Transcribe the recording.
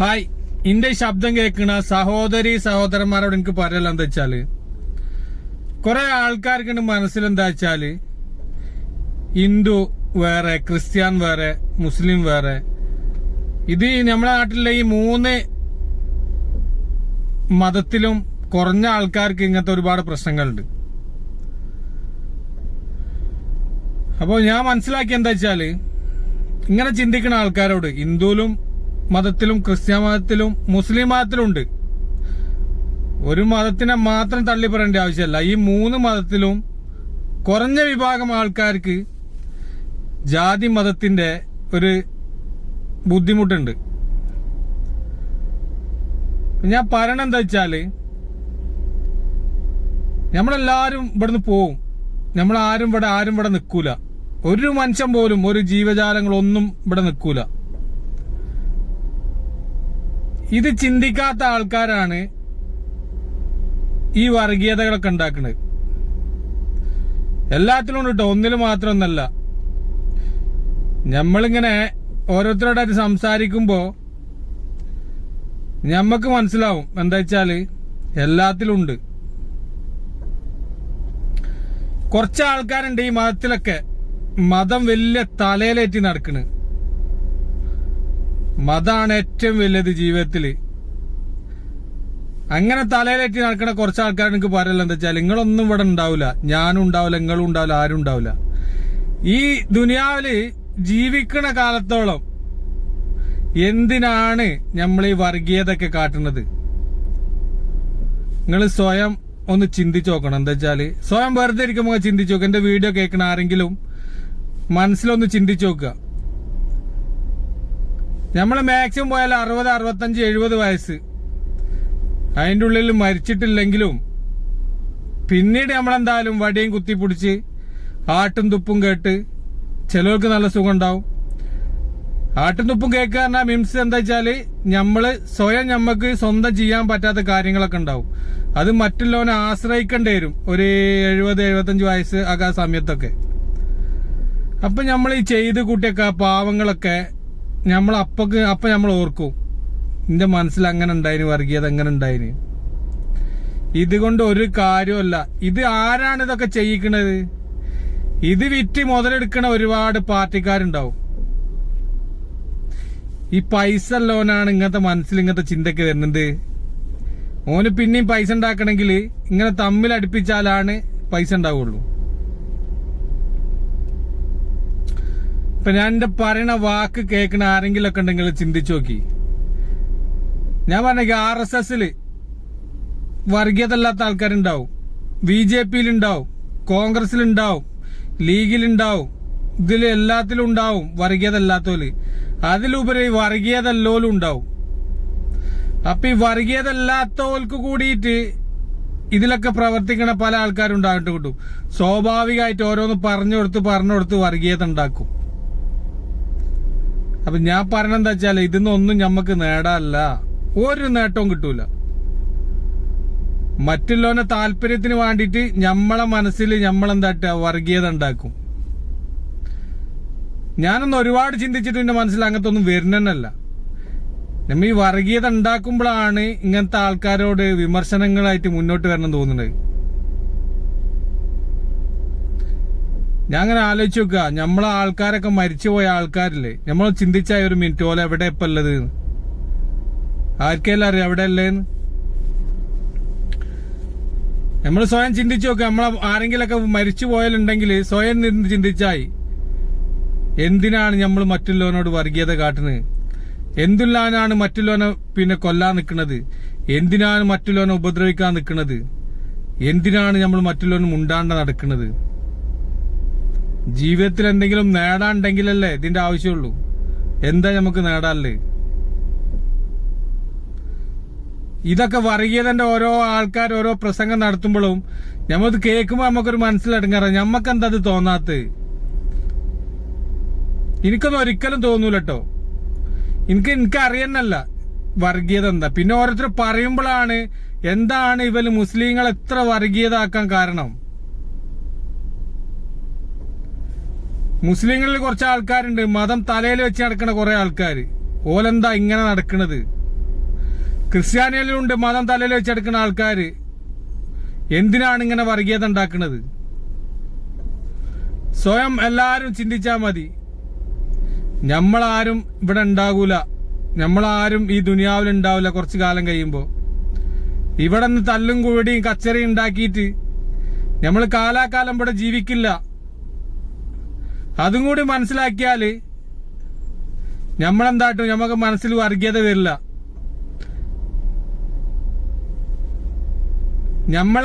Hi ഇന്റെ ശബ്ദം കേൾക്കുന്ന സഹോദരി സഹോദരന്മാരോട് എനിക്ക് പറയല എന്താ വെച്ചാൽ കുറെ ആൾക്കാർക്ക് മനസ്സിൽ എന്താ വെച്ചാൽ ഹിന്ദു വേറെ ക്രിസ്ത്യാൻ വേറെ മുസ്ലിം വേറെ ഇത് നമ്മുടെ നാട്ടിലെ ഈ മൂന്ന് മതത്തിലും കുറഞ്ഞ ആൾക്കാർക്ക് ഇങ്ങനത്തെ ഒരുപാട് പ്രശ്നങ്ങളുണ്ട്. അപ്പോൾ ഞാൻ മനസ്സിലാക്കി എന്താ വെച്ചാൽ ഇങ്ങനെ ചിന്തിക്കുന്ന ആൾക്കാരോട് ഹിന്ദുവിലും മതത്തിലും ക്രിസ്ത്യ മതത്തിലും മുസ്ലിം മതത്തിലും ഉണ്ട് ഒരു മതത്തിനെ മാത്രം തള്ളി പറയേണ്ട ആവശ്യമല്ല. ഈ മൂന്ന് മതത്തിലും കുറഞ്ഞ വിഭാഗം ആൾക്കാർക്ക് ജാതി മതത്തിന്റെ ഒരു ബുദ്ധിമുട്ടുണ്ട്. ഞാൻ പറയണ എന്താ വെച്ചാൽ നമ്മളെല്ലാരും ഇവിടുന്ന് പോവും. നമ്മൾ ആരും ഇവിടെ ആരും ഇവിടെ നിൽക്കൂല. ഒരു മനുഷ്യൻ പോലും ഒരു ജീവജാലങ്ങളൊന്നും ഇവിടെ നിൽക്കൂല. ഇത് ചിന്തിക്കാത്ത ആൾക്കാരാണ് ഈ വർഗീയതകളൊക്കെ ഉണ്ടാക്കുന്നത് എല്ലാത്തിലും ഉണ്ട് കേട്ടോ ഒന്നിൽ മാത്രമൊന്നല്ല. നമ്മളിങ്ങനെ ഓരോരുത്തരോടായിട്ട് സംസാരിക്കുമ്പോ ഞമ്മക്ക് മനസ്സിലാവും. എന്താ വെച്ചാൽ എല്ലാത്തിലും ഉണ്ട്. കുറച്ച് ആൾക്കാരുണ്ട് ഈ മതത്തിലൊക്കെ. മതം വലിയ തലയിലേറ്റി നടക്കണ്. മതാണ് ഏറ്റവും വലുത് ജീവിതത്തിൽ അങ്ങനെ തലയിലേറ്റി നടക്കുന്ന കുറച്ച് ആൾക്കാർ എനിക്ക് പറയല്ല എന്താ വെച്ചാൽ നിങ്ങളൊന്നും ഇവിടെ ഉണ്ടാവില്ല ഞാനും ഉണ്ടാവില്ല നിങ്ങളും ഉണ്ടാവില്ല ആരും ഉണ്ടാവില്ല ഈ ദുനിയാവിൽ ജീവിക്കണ കാലത്തോളം എന്തിനാണ് നമ്മൾ ഈ വർഗീയതൊക്കെ കാട്ടുന്നത്? നിങ്ങൾ സ്വയം ഒന്ന് ചിന്തിച്ചു നോക്കണം. എന്താ വെച്ചാൽ സ്വയം വെറുതെ ഇരിക്കുമ്പോൾ ചിന്തിച്ചു നോക്കുക എന്റെ വീഡിയോ കേൾക്കണ ആരെങ്കിലും മനസ്സിലൊന്ന് ചിന്തിച്ചു നോക്കുക. നമ്മൾ മാക്സിമം പോയാൽ അറുപത് അറുപത്തഞ്ച് എഴുപത് വയസ്സ്. അതിന്റെ ഉള്ളിൽ മരിച്ചിട്ടില്ലെങ്കിലും പിന്നീട് നമ്മളെന്തായാലും വടിയും കുത്തിപ്പിടിച്ച് ആട്ടും തുപ്പും കേട്ട് ചിലർക്ക് നല്ല സുഖം ഉണ്ടാവും ആട്ടും തുപ്പും കേൾക്കുക പറഞ്ഞാൽ മിംസ് എന്താ വെച്ചാൽ നമ്മൾ സ്വയം നമ്മക്ക് സ്വന്തം ചെയ്യാൻ പറ്റാത്ത കാര്യങ്ങളൊക്കെ ഉണ്ടാവും. അത് മറ്റുള്ളവനെ ആശ്രയിക്കേണ്ടി വരും. ഒരു എഴുപത് എഴുപത്തഞ്ച് വയസ്സ് ആ സമയത്തൊക്കെ. അപ്പൊ നമ്മൾ ഈ ചെയ്ത് കൂട്ടിയൊക്കെ പാവങ്ങളൊക്കെ നമ്മൾ അപ്പൊക്ക് അപ്പൊ നമ്മൾ ഓർക്കും. നിന്റെ മനസ്സിൽ അങ്ങനെ ഉണ്ടായിന് വർഗീയത അങ്ങനെ ഉണ്ടായിന്. ഇതുകൊണ്ട് ഒരു കാര്യമല്ല ഇത് ആരാണ് ഇതൊക്കെ ചെയ്യിക്കണത്? ഇത് വിറ്റ് മുതലെടുക്കണ ഒരുപാട് പാർട്ടിക്കാരുണ്ടാവും. ഈ പൈസ ലോനാണ് ഇങ്ങനത്തെ മനസ്സിൽ ഇങ്ങനത്തെ ചിന്തക്ക് വരുന്നത്. ഓന് പിന്നെയും പൈസ ഉണ്ടാക്കണമെങ്കിൽ ഇങ്ങനെ തമ്മിൽ അടുപ്പിച്ചാലാണ് പൈസ ഉണ്ടാവുള്ളൂ. ഇപ്പൊ ഞാൻ എന്റെ പറയണ വാക്ക് കേൾക്കണ ആരെങ്കിലും ഒക്കെ ഉണ്ടെങ്കിൽ ചിന്തിച്ചു നോക്കി. ഞാൻ പറഞ്ഞ ആർ എസ് എസിൽ വർഗീയതല്ലാത്ത ആൾക്കാരുണ്ടാവും. ബി ജെ പിയിലുണ്ടാവും. കോൺഗ്രസിലുണ്ടാവും. ലീഗിലുണ്ടാവും. ഇതിൽ എല്ലാത്തിലും ഉണ്ടാവും വർഗീയത അല്ലാത്തോൽ അതിലുപരി വർഗീയത എല്ലോലും ഉണ്ടാവും. അപ്പൊ ഈ വർഗീയത അല്ലാത്തവർക്ക് കൂടിയിട്ട് ഇതിലൊക്കെ പ്രവർത്തിക്കുന്ന പല ആൾക്കാരുണ്ടായിട്ട് കിട്ടും. സ്വാഭാവികമായിട്ട് ഓരോന്ന് പറഞ്ഞു കൊടുത്ത് പറഞ്ഞു കൊടുത്ത് വർഗീയത ഉണ്ടാക്കും. അപ്പൊ ഞാൻ പറഞ്ഞെന്താ വെച്ചാൽ ഇതിന്നൊന്നും ഞമ്മക്ക് നേടാനല്ല. ഒരു നേട്ടവും കിട്ടൂല. മറ്റുള്ളവനെ താല്പര്യത്തിന് വേണ്ടിയിട്ട് നമ്മളെ മനസ്സിൽ ഞമ്മളെന്താട്ട വർഗീയത ഉണ്ടാക്കും. ഞാനൊന്ന് ഒരുപാട് ചിന്തിച്ചിട്ട് എന്റെ മനസ്സിൽ അങ്ങനത്തെ ഒന്നും വരുന്നല്ല നമ്മ ഈ വർഗീയത ഉണ്ടാക്കുമ്പോഴാണ് ഇങ്ങനത്തെ ആൾക്കാരോട് വിമർശനങ്ങളായിട്ട് മുന്നോട്ട് വരണം തോന്നുന്നത്. ഞാൻ അങ്ങനെ ആലോചിച്ച് നോക്കുക. നമ്മളെ ആൾക്കാരൊക്കെ മരിച്ചുപോയ ആൾക്കാരില്ലേ? നമ്മൾ ചിന്തിച്ചായ ഒരു മിനിറ്റ് പോലെ എവിടെ ഇപ്പൊ ഉള്ളത് ആർക്കെല്ലാം അറിയാം? എവിടെ അല്ലേന്ന് നമ്മൾ സ്വയം ചിന്തിച്ചു നോക്കുക നമ്മളെ ആരെങ്കിലൊക്കെ മരിച്ചു പോയാലുണ്ടെങ്കിൽ സ്വയം നിന്ന് ചിന്തിച്ചായി. എന്തിനാണ് നമ്മൾ മറ്റുള്ളവനോട് വർഗീയത കാട്ടുന്നത്? എന്തില്ലാനാണ് മറ്റുള്ളവനെ പിന്നെ കൊല്ലാൻ നിൽക്കുന്നത് എന്തിനാണ് മറ്റുള്ളവനെ ഉപദ്രവിക്കാൻ നിൽക്കുന്നത് എന്തിനാണ് നമ്മൾ മറ്റുള്ളവനും ഉണ്ടാണ്ട നടക്കുന്നത് ജീവിതത്തിൽ എന്തെങ്കിലും നേടാണ്ടെങ്കിലല്ലേ ഇതിന്റെ ആവശ്യമുള്ളൂ. എന്താ നമുക്ക് നേടാല്ലേ? ഇതൊക്കെ വർഗീയതന്റെ ഓരോ ആൾക്കാർ ഓരോ പ്രസംഗം നടത്തുമ്പോഴും ഞമ്മത് കേൾക്കുമ്പോ നമുക്കൊരു മനസ്സിലടങ്ങാറ. ഞമ്മക്ക് എന്താ അത് തോന്നാത്ത? എനിക്കൊന്നും ഒരിക്കലും തോന്നൂല കേട്ടോ എനിക്ക് എനിക്ക് അറിയുന്നല്ല വർഗീയത എന്താ. പിന്നെ ഓരോരുത്തർ പറയുമ്പോഴാണ് എന്താണ് ഇവർ മുസ്ലിങ്ങൾ എത്ര വർഗീയതാക്കാൻ കാരണം. മുസ്ലിങ്ങളിൽ കുറച്ച് ആൾക്കാരുണ്ട്. മതം തലയിൽ വെച്ച് നടക്കുന്ന കുറെ ആൾക്കാർ ഓലെന്താ ഇങ്ങനെ നടക്കുന്നത് ക്രിസ്ത്യാനികളിലുണ്ട് മതം തലയിൽ വെച്ച് നടക്കുന്ന ആൾക്കാർ എന്തിനാണ് ഇങ്ങനെ വർഗീയത ഉണ്ടാക്കുന്നത് സ്വയം എല്ലാവരും ചിന്തിച്ചാ മതി. നമ്മളാരും ഇവിടെ ഉണ്ടാകൂല നമ്മളാരും ഈ ദുനിയാവിൽ ഉണ്ടാവില്ല കുറച്ച് കാലം കഴിയുമ്പോൾ ഇവിടെ നിന്ന് തല്ലും കൂടിയും കച്ചറയും ഉണ്ടാക്കിയിട്ട് നമ്മൾ കാലാകാലം ഇവിടെ ജീവിക്കില്ല. അതും കൂടി മനസ്സിലാക്കിയാൽ നമ്മളെന്താട്ടും നമുക്ക് മനസ്സിൽ വർഗീയത വരില്ല. നമ്മൾ